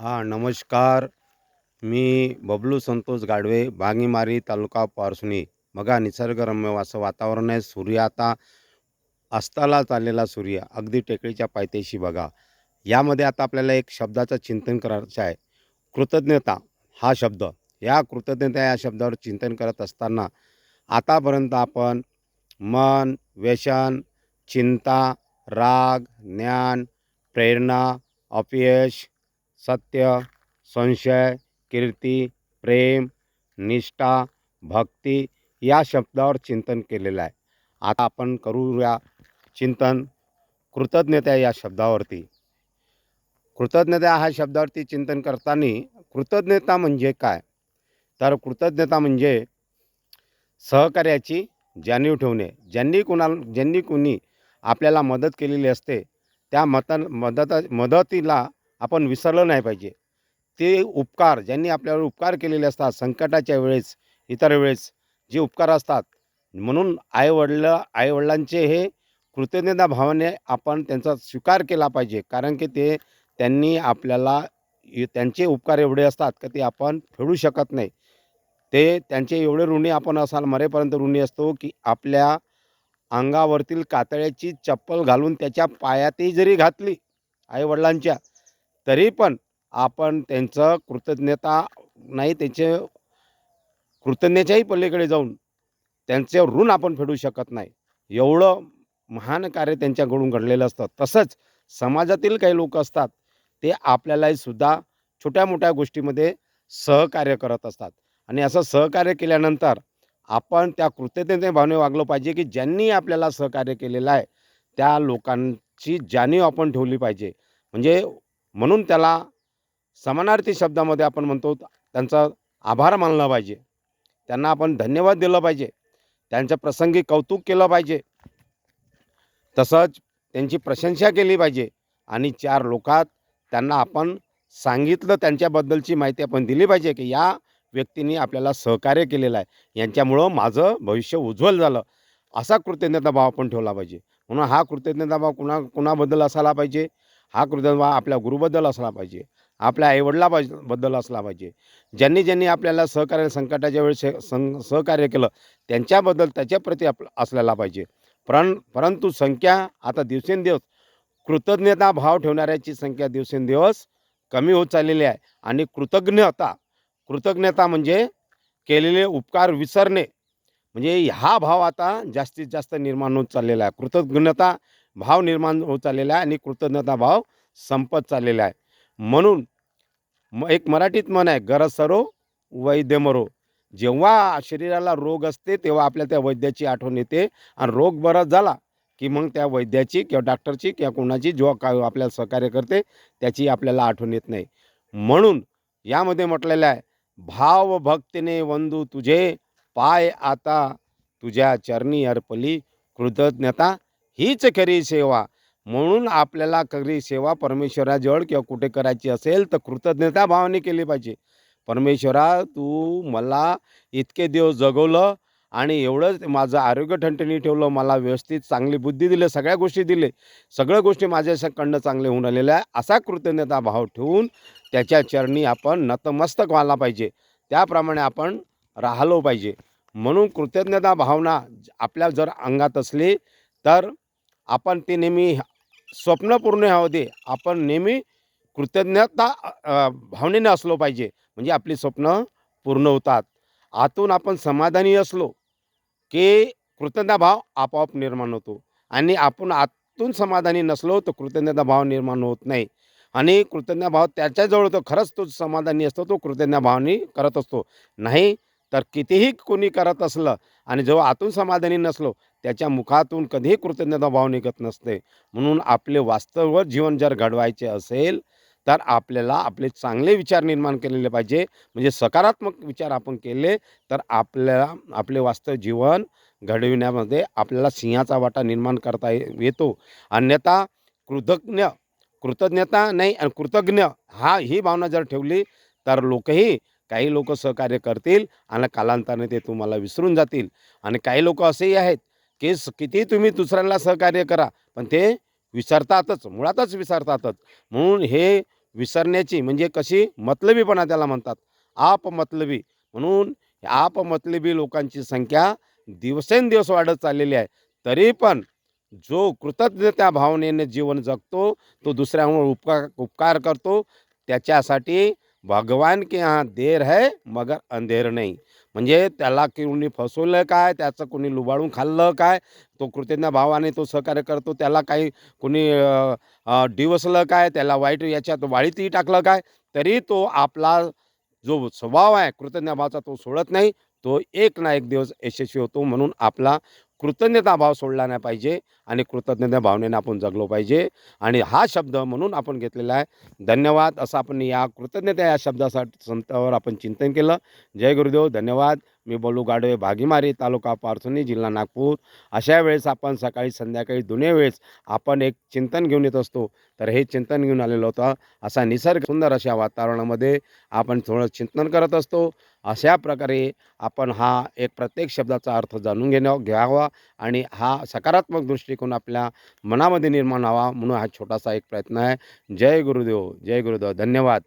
हां नमस्कार. मी बबलू संतोष गाडवे बांगीमारी तालुका पारसुणी बघा निसर्गरम्य असं वातावरण आहे. सूर्य आता अस्ताला चाललेला सूर्य अगदी टेकडीच्या पायथ्याशी बघा. यामध्ये आता आपल्याला एक शब्दाचं चिंतन करायचं आहे. कृतज्ञता हा शब्द. या कृतज्ञता या शब्दावर चिंतन करत असताना आतापर्यंत आपण मन व्यसन चिंता राग ज्ञान प्रेरणा अपयश सत्य संशय कीर्ती प्रेम निष्ठा भक्ती या शब्दावर चिंतन केलेलं आहे. आता आपण करूया चिंतन. कृतज्ञता या शब्दावरती. कृतज्ञता ह्या शब्दावरती चिंतन करताना कृतज्ञता म्हणजे काय? तर कृतज्ञता म्हणजे सहकार्याची जाणीव ठेवणे. ज्यांनी कुणा ज्यांनी कुणी आपल्याला मदत केलेली असते त्या मता मदत मदतीला आपण विसरलं नाही पाहिजे. ते उपकार ज्यांनी आपल्यावर उपकार केलेले असतात संकटाच्या वेळेस इतर वेळेस जे उपकार असतात. म्हणून आईवडिलं आईवडिलांचे हे कृतज्ञता भावाने आपण त्यांचा स्वीकार केला पाहिजे. कारण की ते त्यांनी आपल्याला त्यांचे उपकार एवढे असतात का ते आपण फेडू शकत नाही. ते त्यांचे एवढे ऋणी आपण असाल मरेपर्यंत ऋणी असतो की आपल्या अंगावरतील कातळ्याची चप्पल घालून त्याच्या पायातही जरी घातली आईवडिलांच्या तरी पण आपण त्यांचं कृतज्ञता नाही त्यांचे कृतज्ञतेच्याही पलीकडे जाऊन त्यांचे ऋण आपण फेडू शकत नाही. एवढं महान कार्य त्यांच्याकडून घडलेलं असतं. तसंच समाजातील काही लोक असतात ते आपल्यालाही सुद्धा छोट्या मोठ्या गोष्टीमध्ये सहकार्य करत असतात. आणि असं सहकार्य केल्यानंतर आपण त्या कृतज्ञते भावने वागलं पाहिजे की ज्यांनी आपल्याला सहकार्य केलेलं आहे त्या लोकांची जाणीव आपण ठेवली पाहिजे. म्हणजे म्हणून त्याला समानार्थी शब्दामध्ये आपण म्हणतो त्यांचा आभार मानला पाहिजे. त्यांना आपण धन्यवाद दिलं पाहिजे. त्यांच्या प्रसंगी कौतुक केलं पाहिजे. तसंच त्यांची प्रशंसा केली पाहिजे. आणि चार लोकात त्यांना आपण सांगितलं त्यांच्याबद्दलची माहिती आपण दिली पाहिजे की या व्यक्तीने आपल्याला सहकार्य केलेलं आहे. यांच्यामुळं माझं भविष्य उज्ज्वल झालं. असा कृतज्ञताभाव आपण ठेवला पाहिजे. म्हणून हा कृतज्ञताभाव कुणा कुणाबद्दल असायला पाहिजे? हा कृतज्ञ आपल्या गुरुबद्दल असला पाहिजे. आपल्या आईवडिला बद्दल असला पाहिजे. ज्यांनी ज्यांनी आपल्याला सहकार्य संकटाच्या वेळेस सं सहकार्य केलं त्यांच्याबद्दल त्याच्याप्रती आप असलेला पाहिजे. परं परंतु संख्या आता दिवसेंदिवस कृतज्ञता भाव ठेवणाऱ्याची संख्या दिवसेंदिवस कमी होत चाललेली आहे. आणि कृतज्ञता कृतज्ञता म्हणजे केलेले उपकार विसरणे. म्हणजे हा भाव आता जास्तीत जास्त निर्माण होत चाललेला आहे. कृतज्ञता भाव निर्माण होत चाललेला आहे आणि कृतज्ञता भाव संपत चाललेला आहे. म्हणून म एक मराठीत म्हण आहे गरज सरो वैद्य मरो. जेव्हा शरीराला रोग असते तेव्हा आपल्या त्या वैद्याची आठवण येते आणि रोग बरा झाला की मग त्या वैद्याची किंवा डॉक्टरची किंवा कोणाची जो काय आपल्याला सहकार्य करते त्याची आपल्याला आठवण येत नाही. म्हणून यामध्ये म्हटलेलं आहे भाव भक्तीने वंदू तुझे पाय आता तुझ्या चरणी अर्पली कृतज्ञता हीच खरी सेवा. म्हणून आपल्याला खरी सेवा परमेश्वराजवळ किंवा कुठे करायची असेल तर कृतज्ञता भावाने केली पाहिजे. परमेश्वरा तू मला इतके दिवस जगवलं आणि एवढंच माझं आरोग्य ठणठणी ठेवलं मला व्यवस्थित चांगली बुद्धी दिली सगळ्या गोष्टी दिले सगळ्या गोष्टी माझ्याकडनं चांगले होऊन आलेल्या आहे असा कृतज्ञता भाव ठेवून त्याच्या चरणी आपण नतमस्तक व्हायला पाहिजे. त्याप्रमाणे आपण राहिलो पाहिजे. म्हणून कृतज्ञता भावना ज- आपल्या जर अंगात असली तर आपण ते नेहमी स्वप्न पूर्ण होऊ दे. आपण नेहमी कृतज्ञता भावनेने असलो पाहिजे. म्हणजे आपली स्वप्न पूर्ण होतात. आतून आपण समाधानी असलो की कृतज्ञता भाव आपोआप निर्माण होतो. आणि आपण आतून समाधानी नसलो तर कृतज्ञता भाव निर्माण होत नाही. आणि कृतज्ञ भाव त्याच्याजवळ तो खरंच तो समाधानी असतो तो कृतज्ञ भावनी करत असतो. नाही तर कितीही कोणी करत असलं आणि जेव्हा आतून समाधानी नसलो त्याच्या मुखातून कधीही कृतज्ञता भाव निघत नसते. म्हणून आपले वास्तव जीवन जर घडवायचे असेल तर आपल्याला आपले चांगले विचार निर्माण केलेले पाहिजे. म्हणजे सकारात्मक विचार आपण केले तर आपल्याला आपले वास्तव जीवन घडविण्यामध्ये आपल्याला सिंहाचा वाटा निर्माण करता ये- येतो. अन्यथा कृतज्ञ कृतज्ञता नाही आणि कृतज्ञ हा ही भावना जर ठेवली तर लोकही काही लोक सहकार्य करतील आणि कालांतराने ते तुम्हाला विसरून जातील. आणि काही लोक असेही आहेत की किती तुम्ही दुसऱ्यांना सहकार्य करा पण ते विसरतातच मुळातच विसरतातच. म्हणून हे विसरण्याची म्हणजे कशी? मतलबीपणा त्याला म्हणतात. आपमतलबी म्हणून आपमतलबी लोकांची संख्या दिवसेंदिवस वाढत चाललेली आहे. तरी पण जो कृतज्ञता भावनेने जीवन जगतो तो दुसऱ्यावर उपकार उपकार करतो त्याच्यासाठी भगवान की हा देर है मगर अंधेर नाही। म्हणजे त्याला कोणी फसवलं काय त्याचं कोणी लुबाडून खाल्लं काय तो कृतज्ञ भावाने तो सहकार्य करतो त्याला काही कोणी डिवसलं काय त्याला वाईट याच्यात वाळीतही टाकलं काय तरी तो आपला जो स्वभाव आहे कृतज्ञ भावाचा तो सोडत नाही तो एक ना एक दिवस यशस्वी होतो म्हणून आपला कृतज्ञता भाव सोडला नाही पाहिजे आणि कृतज्ञता भावनेने आपण जगलो पाहिजे. आणि हा शब्द म्हणून आपण घेतलेला आहे. धन्यवाद. असं आपण या कृतज्ञता या शब्दासाठी संतावर आपण चिंतन केलं. जय गुरुदेव. धन्यवाद. मी बोलू गाडवे भागीमारी तालुका पारसोनी जिल्हा नागपूर. अशा वेळेस आपण सकाळी संध्याकाळी दोन्ही वेळेस आपण एक चिंतन घेऊन येत असतो. तर हे चिंतन घेऊन आलेलं होतं. असा निसर्ग सुंदर अशा वातावरणामध्ये आपण थोडं चिंतन करत असतो. अशा प्रकारे आपण हा एक प्रत्येक शब्दाचा अर्थ जाणून घेणं घ्यावा आणि हा सकारात्मक दृष्टिकोन आपल्या मनामध्ये निर्माण व्हावा म्हणून हा छोटासा एक प्रयत्न आहे. जय गुरुदेव जय गुरुदेव. धन्यवाद.